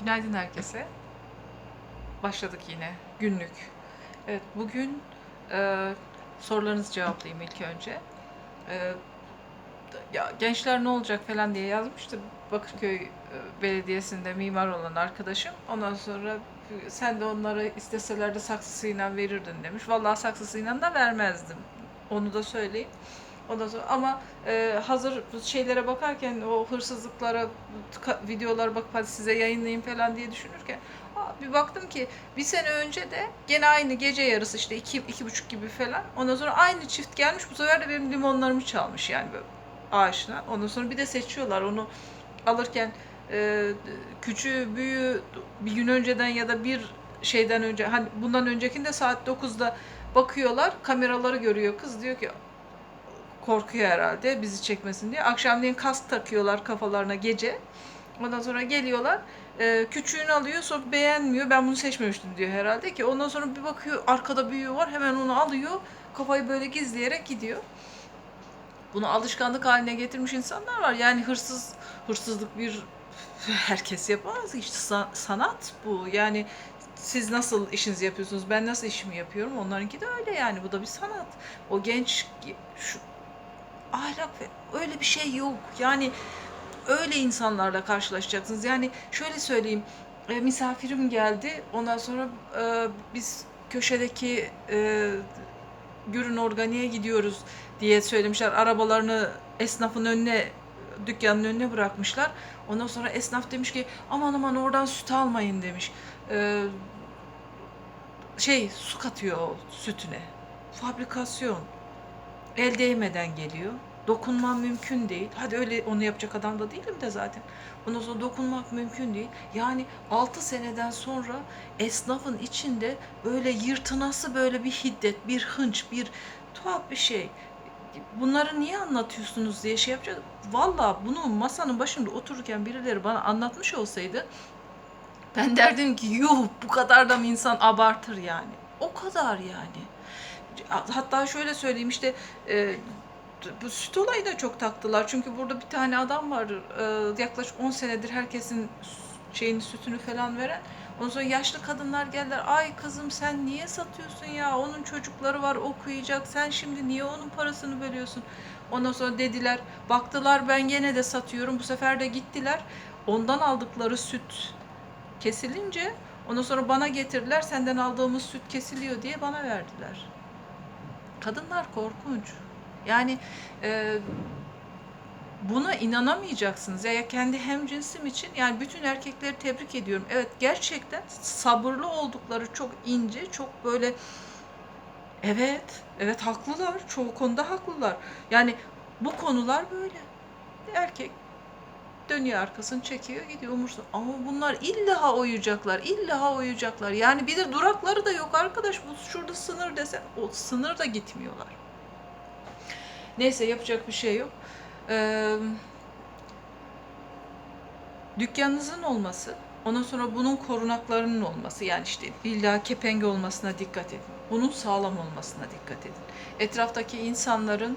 Günaydın herkese. Başladık yine günlük. Evet bugün e, sorularınızı cevaplayayım ilk önce. E, ya gençler ne olacak falan diye yazmıştı Bakırköy e, Belediyesi'nde mimar olan arkadaşım. Ondan sonra sen de onlara isteseler de saksısıyla verirdin demiş. Vallahi saksısıyla da vermezdim. Onu da söyleyeyim. Ondan sonra ama e, hazır şeylere bakarken o hırsızlıklara videolar bakıp hadi size yayınlayayım falan diye düşünürken bir baktım ki bir sene önce de gene aynı gece yarısı işte iki, iki buçuk gibi falan ondan sonra aynı çift gelmiş bu sefer de benim limonlarımı çalmış yani böyle ağaçtan. Ondan sonra bir de seçiyorlar onu alırken e, küçüğü büyüğü bir gün önceden ya da bir şeyden önce hani bundan öncekinde saat 9'da bakıyorlar kameraları görüyor kız diyor ki korkuyor herhalde bizi çekmesin diye. Akşamleyin kask takıyorlar kafalarına gece. Ondan sonra geliyorlar. E, küçüğünü alıyor sonra beğenmiyor. Ben bunu seçmemiştim diyor herhalde ki. Ondan sonra bir bakıyor arkada büyüğü var. Hemen onu alıyor. Kafayı böyle gizleyerek gidiyor. Bunu alışkanlık haline getirmiş insanlar var. Yani hırsız hırsızlık bir herkes yapamaz. İşte sa- sanat bu. Yani siz nasıl işinizi yapıyorsunuz? Ben nasıl işimi yapıyorum? Onlarınki de öyle yani. Bu da bir sanat. O genç şu ahlak öyle bir şey yok. Yani öyle insanlarla karşılaşacaksınız. Yani şöyle söyleyeyim. E, misafirim geldi. Ondan sonra e, biz köşedeki e, Gürün Organi'ye gidiyoruz diye söylemişler. Arabalarını esnafın önüne dükkanın önüne bırakmışlar. Ondan sonra esnaf demiş ki aman aman oradan süt almayın demiş. E, şey su katıyor sütüne. Fabrikasyon el değmeden geliyor. Dokunmam mümkün değil. Hadi öyle onu yapacak adam da değilim de zaten. Ondan sonra dokunmak mümkün değil. Yani 6 seneden sonra esnafın içinde böyle yırtınası böyle bir hiddet, bir hınç, bir tuhaf bir şey. Bunları niye anlatıyorsunuz diye şey yapacak. Valla bunu masanın başında otururken birileri bana anlatmış olsaydı ben derdim ki yuh bu kadar da mı insan abartır yani. O kadar yani. Hatta şöyle söyleyeyim işte e, bu süt olayı da çok taktılar. Çünkü burada bir tane adam var e, yaklaşık 10 senedir herkesin şeyini sütünü falan veren. Ondan sonra yaşlı kadınlar geldiler. Ay kızım sen niye satıyorsun ya? Onun çocukları var okuyacak. Sen şimdi niye onun parasını bölüyorsun? Ondan sonra dediler. Baktılar ben gene de satıyorum. Bu sefer de gittiler. Ondan aldıkları süt kesilince ondan sonra bana getirdiler. Senden aldığımız süt kesiliyor diye bana verdiler. Kadınlar korkunç. Yani e, buna inanamayacaksınız. Ya, ya kendi hemcinsim için yani bütün erkekleri tebrik ediyorum. Evet gerçekten sabırlı oldukları çok ince, çok böyle evet, evet haklılar. Çoğu konuda haklılar. Yani bu konular böyle. Erkek dönüyor arkasını çekiyor gidiyor umursa. Ama bunlar illa oyacaklar, illa oyacaklar. Yani bir de durakları da yok arkadaş. Bu şurada sınır desen o sınır da gitmiyorlar. Neyse yapacak bir şey yok. Ee, dükkanınızın olması, ondan sonra bunun korunaklarının olması, yani işte illa kepengi olmasına dikkat edin. Bunun sağlam olmasına dikkat edin. Etraftaki insanların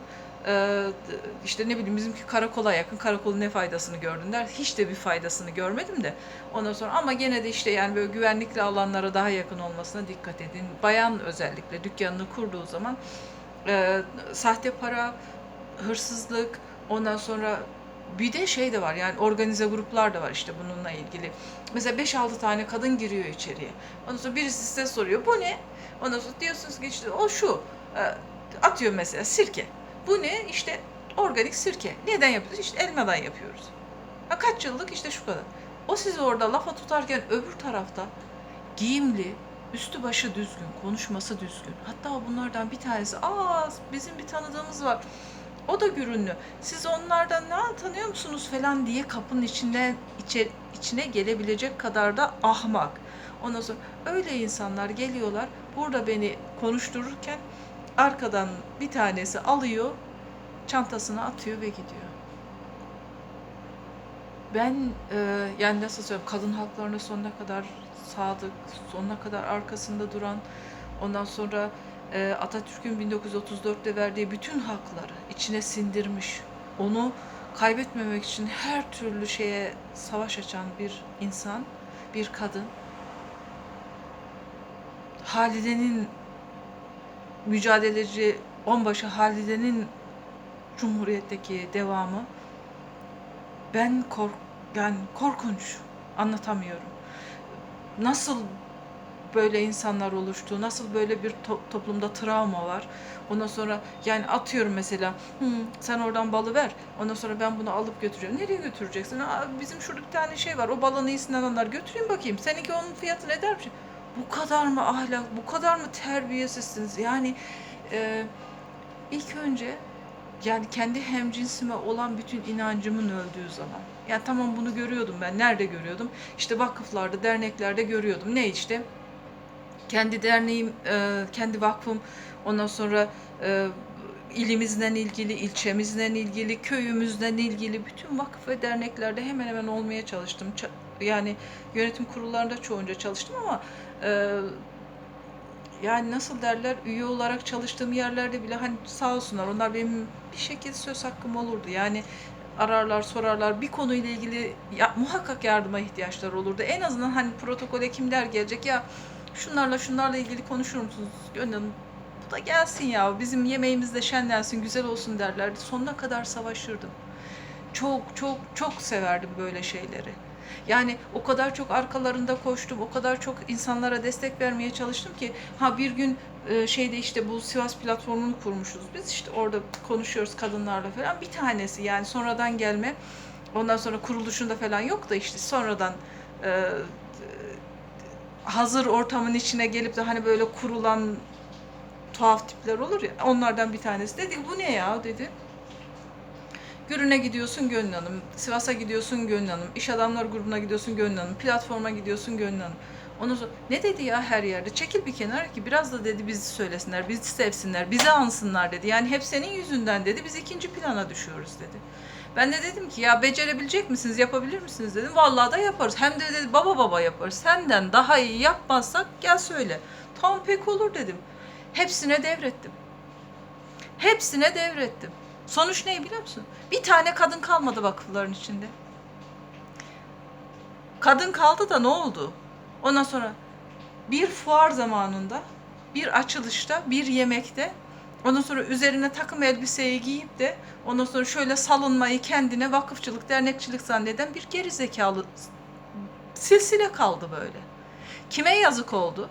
işte ne bileyim bizimki karakola yakın, karakolun ne faydasını gördün der. Hiç de bir faydasını görmedim de. Ondan sonra ama gene de işte yani böyle güvenlikli alanlara daha yakın olmasına dikkat edin. Bayan özellikle dükkanını kurduğu zaman e, sahte para, hırsızlık, ondan sonra bir de şey de var yani organize gruplar da var işte bununla ilgili. Mesela 5-6 tane kadın giriyor içeriye. Ondan sonra birisi size soruyor bu ne? Ondan sonra diyorsunuz ki işte o şu. E, atıyor mesela sirke. Bu ne? İşte organik sirke. Neden yapıyoruz? İşte elmadan yapıyoruz. Ha, kaç yıllık işte şu kadar. O sizi orada lafa tutarken öbür tarafta giyimli, üstü başı düzgün, konuşması düzgün. Hatta bunlardan bir tanesi, aa bizim bir tanıdığımız var. O da gürünlü. Siz onlardan ne tanıyor musunuz falan diye kapının içine içe, içine gelebilecek kadar da ahmak. Ondan sonra öyle insanlar geliyorlar. Burada beni konuştururken arkadan bir tanesi alıyor, çantasına atıyor ve gidiyor. Ben e, yani nasıl söyleyeyim kadın haklarına sonuna kadar sadık, sonuna kadar arkasında duran, ondan sonra e, Atatürk'ün 1934'te verdiği bütün hakları içine sindirmiş, onu kaybetmemek için her türlü şeye savaş açan bir insan, bir kadın Halide'nin mücadeleci onbaşı Halide'nin Cumhuriyet'teki devamı ben kork yani korkunç anlatamıyorum. Nasıl böyle insanlar oluştu, nasıl böyle bir to- toplumda travma var. Ondan sonra yani atıyorum mesela "Hı, sen oradan balı ver. Ondan sonra ben bunu alıp götüreceğim. Nereye götüreceksin? Aa, bizim şurada bir tane şey var. O balın iyisinden anlar. Götüreyim bakayım. Seninki onun fiyatı ne der şey. Bu kadar mı ahlak, bu kadar mı terbiyesizsiniz? Yani e, ilk önce yani kendi hemcinsime olan bütün inancımın öldüğü zaman. Ya tamam bunu görüyordum ben. Nerede görüyordum? İşte vakıflarda, derneklerde görüyordum. Ne işte? Kendi derneğim, e, kendi vakfım, ondan sonra e, ilimizden ilgili, ilçemizden ilgili, köyümüzden ilgili bütün vakıf ve derneklerde hemen hemen olmaya çalıştım. Ça- yani yönetim kurullarında çoğunca çalıştım ama e, yani nasıl derler üye olarak çalıştığım yerlerde bile hani sağ olsunlar onlar benim bir şekilde söz hakkım olurdu. Yani ararlar sorarlar bir konuyla ilgili ya, muhakkak yardıma ihtiyaçları olurdu. En azından hani protokole kimler gelecek ya şunlarla şunlarla ilgili konuşur musunuz? Gönül bu da gelsin ya bizim yemeğimiz de şenlensin güzel olsun derlerdi. Sonuna kadar savaşırdım. Çok çok çok severdim böyle şeyleri. Yani o kadar çok arkalarında koştum, o kadar çok insanlara destek vermeye çalıştım ki ha bir gün e, şeyde işte bu Sivas platformunu kurmuşuz biz işte orada konuşuyoruz kadınlarla falan bir tanesi yani sonradan gelme ondan sonra kuruluşunda falan yok da işte sonradan e, hazır ortamın içine gelip de hani böyle kurulan tuhaf tipler olur ya onlardan bir tanesi dedi bu ne ya dedi. Gürün'e gidiyorsun Gönül Hanım, Sivas'a gidiyorsun Gönül Hanım, İş Adamlar grubuna gidiyorsun Gönül Hanım, platforma gidiyorsun Gönül Hanım. Sonra ne dedi ya her yerde? Çekil bir kenara ki biraz da dedi bizi söylesinler, bizi sevsinler, bizi ansınlar dedi. Yani hep senin yüzünden dedi biz ikinci plana düşüyoruz dedi. Ben de dedim ki ya becerebilecek misiniz, yapabilir misiniz dedim. Vallahi da yaparız. Hem de dedi baba baba yaparız. Senden daha iyi yapmazsak gel söyle. Tamam pek olur dedim. Hepsine devrettim. Hepsine devrettim. Sonuç ne biliyor musun? Bir tane kadın kalmadı vakıfların içinde. Kadın kaldı da ne oldu? Ondan sonra bir fuar zamanında, bir açılışta, bir yemekte ondan sonra üzerine takım elbiseyi giyip de ondan sonra şöyle salınmayı kendine vakıfçılık, dernekçilik zanneden bir geri zekalı silsile kaldı böyle. Kime yazık oldu?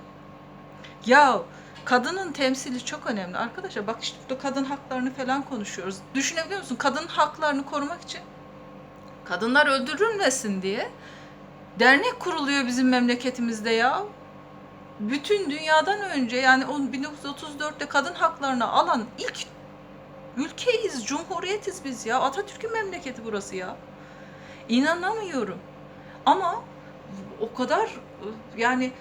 Ya kadının temsili çok önemli arkadaşlar. Bak işte burada kadın haklarını falan konuşuyoruz. Düşünebiliyor musun? Kadın haklarını korumak için kadınlar öldürülmesin diye dernek kuruluyor bizim memleketimizde ya. Bütün dünyadan önce yani o 1934'te kadın haklarını alan ilk ülkeyiz, cumhuriyetiz biz ya. Atatürk'ün memleketi burası ya. İnanamıyorum. Ama o kadar yani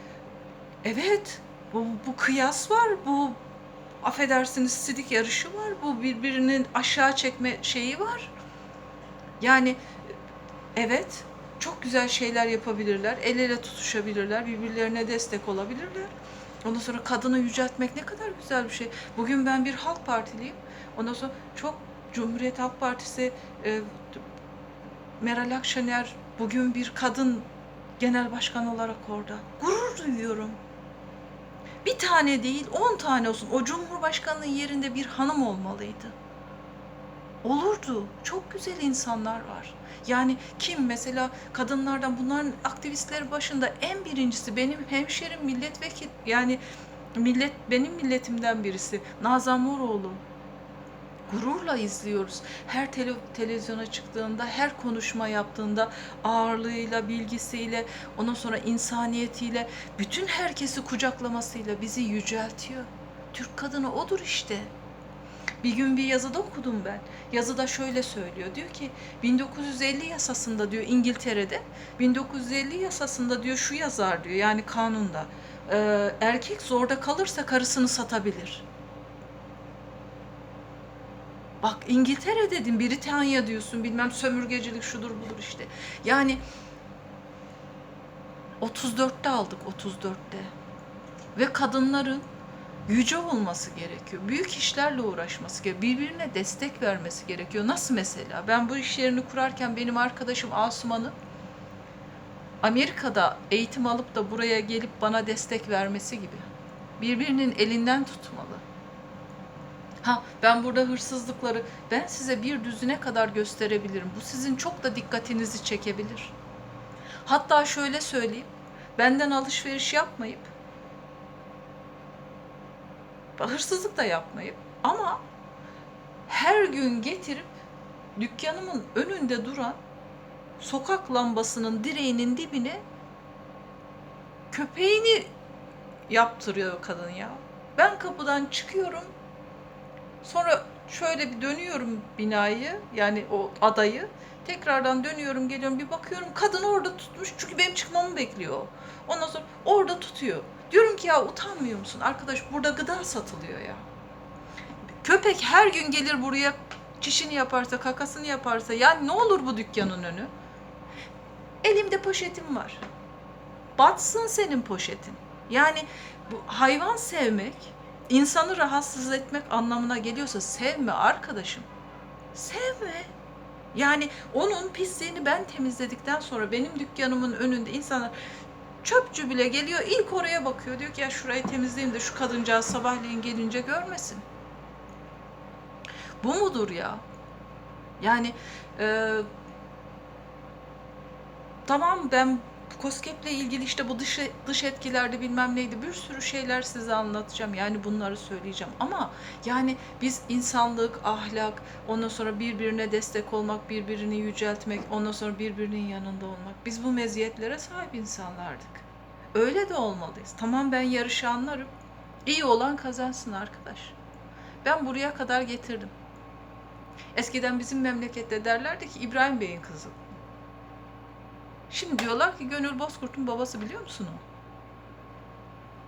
evet bu, bu kıyas var, bu affedersiniz sidik yarışı var, bu birbirinin aşağı çekme şeyi var. Yani evet çok güzel şeyler yapabilirler, el ele tutuşabilirler, birbirlerine destek olabilirler. Ondan sonra kadını yüceltmek ne kadar güzel bir şey. Bugün ben bir halk partiliyim. Ondan sonra çok Cumhuriyet Halk Partisi e, Meral Akşener bugün bir kadın genel başkan olarak orada. Gurur duyuyorum. Bir tane değil, on tane olsun. O Cumhurbaşkanının yerinde bir hanım olmalıydı. Olurdu. Çok güzel insanlar var. Yani kim mesela kadınlardan bunların aktivistleri başında en birincisi benim hemşerim milletvekil yani millet benim milletimden birisi Nazan Moroğlu. Gururla izliyoruz. Her tele- televizyona çıktığında, her konuşma yaptığında ağırlığıyla, bilgisiyle, ondan sonra insaniyetiyle, bütün herkesi kucaklamasıyla bizi yüceltiyor. Türk kadını odur işte. Bir gün bir yazıda okudum ben. Yazıda şöyle söylüyor. Diyor ki 1950 yasasında diyor İngiltere'de 1950 yasasında diyor şu yazar diyor yani kanunda e, erkek zorda kalırsa karısını satabilir. Bak İngiltere dedim, Britanya diyorsun, bilmem sömürgecilik şudur budur işte. Yani 34'te aldık 34'te. Ve kadınların yüce olması gerekiyor. Büyük işlerle uğraşması gerekiyor. Birbirine destek vermesi gerekiyor. Nasıl mesela? Ben bu iş yerini kurarken benim arkadaşım Asuman'ı Amerika'da eğitim alıp da buraya gelip bana destek vermesi gibi. Birbirinin elinden tutmalı. Ha ben burada hırsızlıkları ben size bir düzine kadar gösterebilirim. Bu sizin çok da dikkatinizi çekebilir. Hatta şöyle söyleyeyim. Benden alışveriş yapmayıp hırsızlık da yapmayıp ama her gün getirip dükkanımın önünde duran sokak lambasının direğinin dibine köpeğini yaptırıyor kadın ya. Ben kapıdan çıkıyorum. Sonra şöyle bir dönüyorum binayı yani o adayı. Tekrardan dönüyorum geliyorum bir bakıyorum kadın orada tutmuş çünkü benim çıkmamı bekliyor. Ondan sonra orada tutuyor. Diyorum ki ya utanmıyor musun? Arkadaş burada gıda satılıyor ya. Köpek her gün gelir buraya çişini yaparsa, kakasını yaparsa yani ne olur bu dükkanın önü? Elimde poşetim var. Batsın senin poşetin. Yani bu hayvan sevmek, insanı rahatsız etmek anlamına geliyorsa sevme arkadaşım. Sevme. Yani onun pisliğini ben temizledikten sonra benim dükkanımın önünde insanlar çöpçü bile geliyor ilk oraya bakıyor. Diyor ki ya şurayı temizleyeyim de şu kadıncağız sabahleyin gelince görmesin. Bu mudur ya? Yani e, tamam ben COSGAP'le ilgili işte bu dış, dış etkilerde bilmem neydi bir sürü şeyler size anlatacağım. Yani bunları söyleyeceğim. Ama yani biz insanlık, ahlak, ondan sonra birbirine destek olmak, birbirini yüceltmek, ondan sonra birbirinin yanında olmak. Biz bu meziyetlere sahip insanlardık. Öyle de olmalıyız. Tamam ben yarışı anlarım. İyi olan kazansın arkadaş. Ben buraya kadar getirdim. Eskiden bizim memlekette derlerdi ki İbrahim Bey'in kızı. Şimdi diyorlar ki Gönül Bozkurt'un babası biliyor musun o?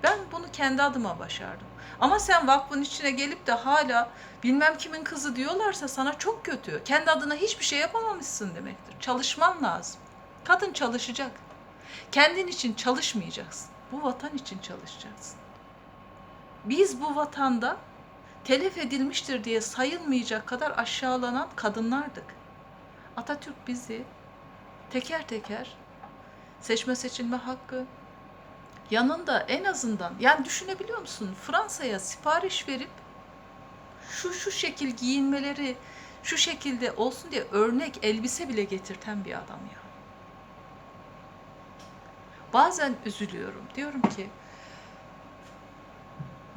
Ben bunu kendi adıma başardım. Ama sen vakfın içine gelip de hala bilmem kimin kızı diyorlarsa sana çok kötü. Kendi adına hiçbir şey yapamamışsın demektir. Çalışman lazım. Kadın çalışacak. Kendin için çalışmayacaksın. Bu vatan için çalışacaksın. Biz bu vatanda telef edilmiştir diye sayılmayacak kadar aşağılanan kadınlardık. Atatürk bizi teker teker seçme seçilme hakkı yanında en azından yani düşünebiliyor musun Fransa'ya sipariş verip şu şu şekil giyinmeleri şu şekilde olsun diye örnek elbise bile getirten bir adam ya. Bazen üzülüyorum. Diyorum ki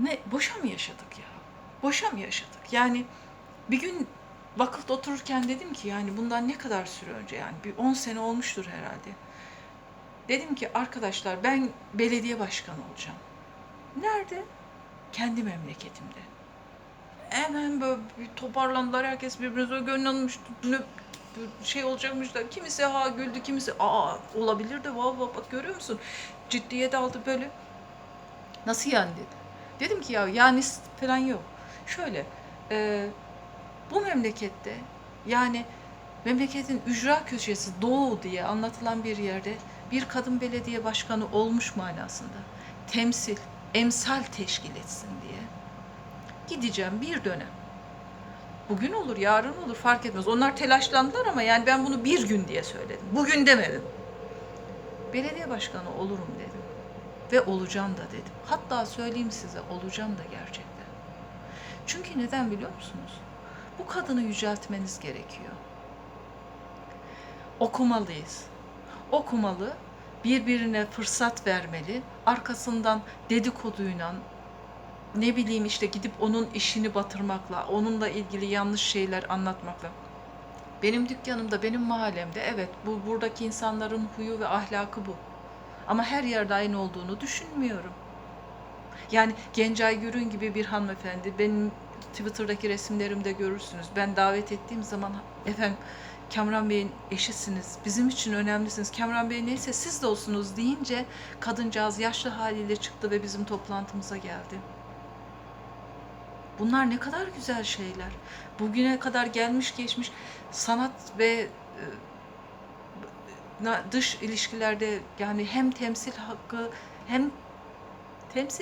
ne boşa mı yaşadık ya? Boşa mı yaşadık? Yani bir gün vakıfta otururken dedim ki yani bundan ne kadar süre önce yani bir 10 sene olmuştur herhalde. Dedim ki arkadaşlar ben belediye başkanı olacağım. Nerede? Kendi memleketimde. Hemen böyle bir toparlandılar herkes birbirine ne şey olacakmış da kimisi ha güldü kimisi aa olabilir de vav vav bak görüyor musun ciddiye daldı böyle nasıl yani dedi dedim ki ya yani falan yok şöyle e, bu memlekette yani memleketin ücra köşesi doğu diye anlatılan bir yerde bir kadın belediye başkanı olmuş manasında temsil, emsal teşkil etsin diye gideceğim bir dönem. Bugün olur, yarın olur fark etmez. Onlar telaşlandılar ama yani ben bunu bir gün diye söyledim. Bugün demedim. Belediye başkanı olurum dedim. Ve olacağım da dedim. Hatta söyleyeyim size olacağım da gerçekten. Çünkü neden biliyor musunuz? Bu kadını yüceltmeniz gerekiyor. Okumalıyız. Okumalı, birbirine fırsat vermeli, arkasından dedikoduyla, ne bileyim işte gidip onun işini batırmakla, onunla ilgili yanlış şeyler anlatmakla. Benim dükkanımda, benim mahallemde evet bu buradaki insanların huyu ve ahlakı bu. Ama her yerde aynı olduğunu düşünmüyorum. Yani Gencay Gürün gibi bir hanımefendi benim Twitter'daki resimlerimde görürsünüz. Ben davet ettiğim zaman efendim Kamran Bey'in eşisiniz, bizim için önemlisiniz. Kamran Bey neyse siz de olsunuz deyince kadıncağız yaşlı haliyle çıktı ve bizim toplantımıza geldi. Bunlar ne kadar güzel şeyler. Bugüne kadar gelmiş geçmiş sanat ve e, dış ilişkilerde yani hem temsil hakkı hem temsil